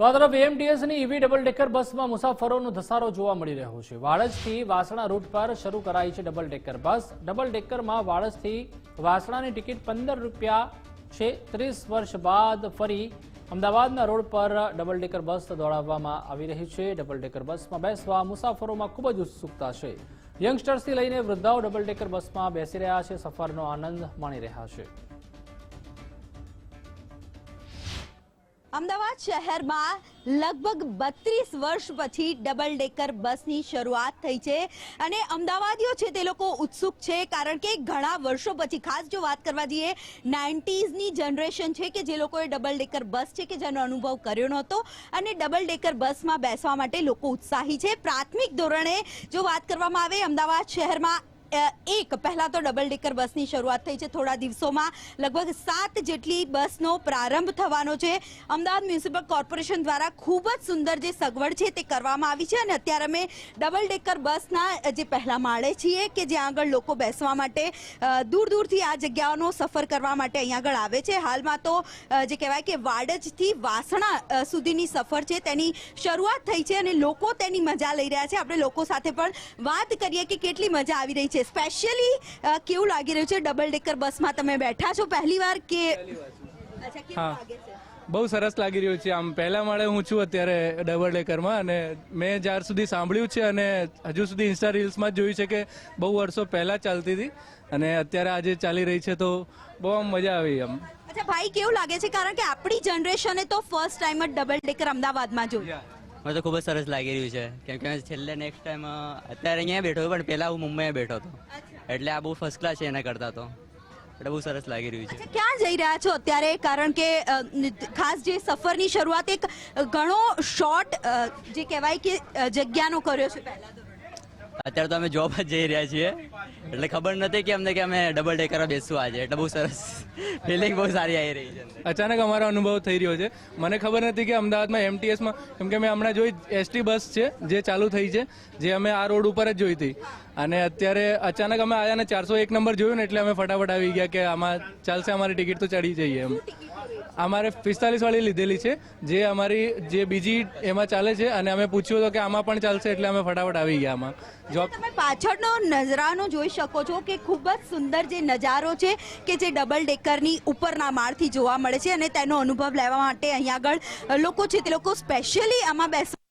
તો આ તરફ એએમટીએસની ઈવી ડબલ ડેકર બસમાં મુસાફરોનો ધસારો જોવા મળી રહ્યો છે. વાળજથી વાસણા રૂટ પર શરૂ કરાઈ છે ડબલ ડેકર બસ. ડબલ ડેકરમાં વાળજથી વાસણાની ટિકિટ પંદર રૂપિયા છે. ત્રીસ વર્ષ બાદ ફરી અમદાવાદના રોડ પર ડબલ ડેકર બસ દોડાવવામાં આવી રહી છે. ડબલ ડેકર બસમાં બેસવા મુસાફરોમાં ખૂબ જ ઉત્સુકતા છે. યંગસ્ટર્સથી લઈને વૃદ્ધાઓ ડબલ ડેકર બસમાં બેસી રહ્યા છે. સફરનો આનંદ માણી રહ્યા છે. અમદાવાદ શહેરમાં લગભગ બત્રીસ વર્ષ પછી ડબલ ડેકર બસની શરૂઆત થઈ છે અને અમદાવાદીઓ છે તે લોકો ઉત્સુક છે કારણ કે ઘણા વર્ષો પછી, ખાસ જો વાત કરવા જઈએ નાઇન્ટીઝની જનરેશન છે કે જે લોકોએ ડબલ ડેકર બસ છે કે જેનો અનુભવ કર્યો નહોતો અને ડબલ ડેકર બસમાં બેસવા માટે લોકો ઉત્સાહી છે. પ્રાથમિક ધોરણે જો વાત કરવામાં આવે, અમદાવાદ શહેરમાં એક, પહેલા તો ડબલ ડેકર બસની શરૂઆત થઈ છે થોડા દિવસોમાં. લગભગ સાત જેટલી બસનો પ્રારંભ થવાનો છે. અમદાવાદ મ્યુનિસિપલ કોર્પોરેશન દ્વારા ખૂબ જ સુંદર જે સગવડ છે તે કરવામાં આવી છે અને અત્યારે અમે ડબલ ડેકર બસના જે પહેલા માળે છીએ કે જ્યાં આગળ લોકો બેસવા માટે દૂર દૂરથી આ જગ્યાઓનો સફર કરવા માટે અહીંયા આગળ આવે છે. હાલમાં તો જે કહેવાય કે વાડજથી વાસણા સુધીની સફર છે. તેની શરૂઆત થઈ છે અને લોકો તેની મજા લઈ રહ્યા છે. આપણે લોકો સાથે પણ વાત કરીએ કે કેટલી મજા આવી રહી છે સ્પેશિયલી કેવું લાગી રહ્યું છે? ડબલ ડેકર બસમાં તમે બેઠા છો પહેલી વાર કે અચ્છા કેવું હા. લાગે છે? બહુ સરસ લાગી રહ્યું છે. આમ પહેલા માળે હું છું અત્યારે ડબલ ડેકરમાં અને મેં જ્યાર સુધી સાંભળ્યું છે અને હજુ સુધી ઇન્સ્ટા રીલ્સમાં જ જોયું છે કે બહુ વર્ષો પહેલાં ચાલતી હતી અને અત્યારે આજે ચાલી રહી છે તો બહુ આમ મજા આવી આમ. અચ્છા ભાઈ કેવું લાગે છે? કારણ કે આપણી જનરેશને તો ફર્સ્ટ ટાઈમ જ ડબલ ડેકર અમદાવાદમાં જોયું. મને તો ખૂબ જ સરસ લાગી રહ્યું છે. કેમ કે છેલ્લે નેક્સ્ટ ટાઈમ અત્યારે અહીંયા બેઠો પણ પહેલા હું મુંબઈ બેઠો હતો. એટલે આ બહુ ફર્સ્ટ ક્લાસ છે એના કરતા તો. એટલે બહુ સરસ લાગી રહ્યું છે. ક્યાં જઈ રહ્યા છો અત્યારે? કારણ કે ખાસ જે સફરની શરૂઆત એક ઘણો શોર્ટ જે કહેવાય કે જગ્યાનો કર્યો છે પહેલા અત્યારે તો અમે જોબ જ જઈ રહ્યા છીએ. એટલે ખબર નથી કે અમને કે અમે ડબલ ડેકર બેસવું આજે. એટલે બહુ સરસ ફિલિંગ બહુ સારી આવી રહી છે અચાનક અમારો અનુભવ થઈ રહ્યો છે. મને ખબર નથી કે અમદાવાદમાં એમટીએસમાં કેમ કે મેં હમણાં જોઈ એસટી બસ છે, જે ચાલુ થઈ છે, જે અમે આ રોડ ઉપર જ જોઈ હતી. અને અત્યારે અચાનક અમે આવ્યા ને ચારસો એક નંબર જોયું ને એટલે અમે ફટાફટ આવી ગયા કે આમાં ચાલશે અમારી ટિકિટ તો ચડી જઈએ એમ. અમારે પિસ્તાલીસ વાળી લીધેલી છે. જે અમારી જે બીજી એમાં ચાલે છે અને અમે પૂછ્યું હતું કે આમાં પણ ચાલશે એટલે અમે ફટાફટ આવી ગયા આમાં. જોબ તમે પાછળનો નજરાનો જોઈ શકો છો કે ખૂબ જ સુંદર જે નજારો છે કે જે ડબલ ડેકરની ઉપરના માળથી જોવા મળે છે અને તેનો અનુભવ લેવા માટે અહીંયા આગળ લોકો છે તે લોકો સ્પેશિયલી આમાં બેસવા